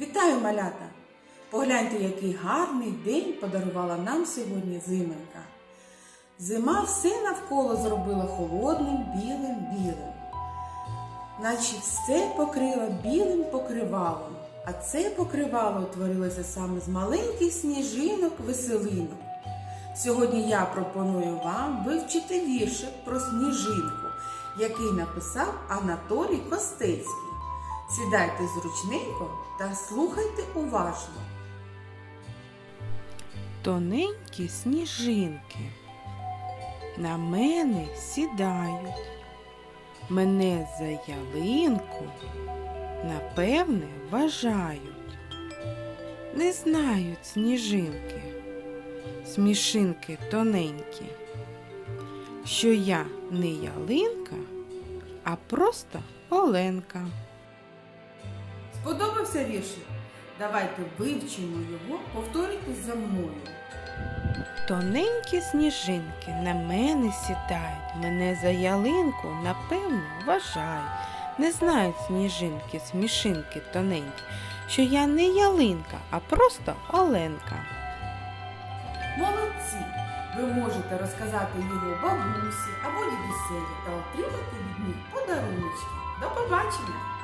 Вітаю, малята! Погляньте, який гарний день подарувала нам сьогодні зимонька. Зима все навколо зробила холодним, білим, білим. Наче все покрила білим покривалом, а це покривало утворилося саме з маленьких сніжинок веселинок. Сьогодні я пропоную вам вивчити віршик про сніжинку, який написав Анатолій Костецький. Сідайте зручненько та слухайте уважно. Тоненькі сніжинки на мене сідають, мене за ялинку, напевне, вважають. Не знають сніжинки, смішинки тоненькі, що я не ялинка, а просто Оленка. Сподобався віршик? Давайте вивчимо його, повторюйте за мною. Тоненькі сніжинки на мене сідають, мене за ялинку, напевно, вважають. Не знають сніжинки, смішинки тоненькі, що я не ялинка, а просто Оленка. Молодці! Ви можете розказати його бабусі або дідусеві та отримати від них подаруночки. До побачення!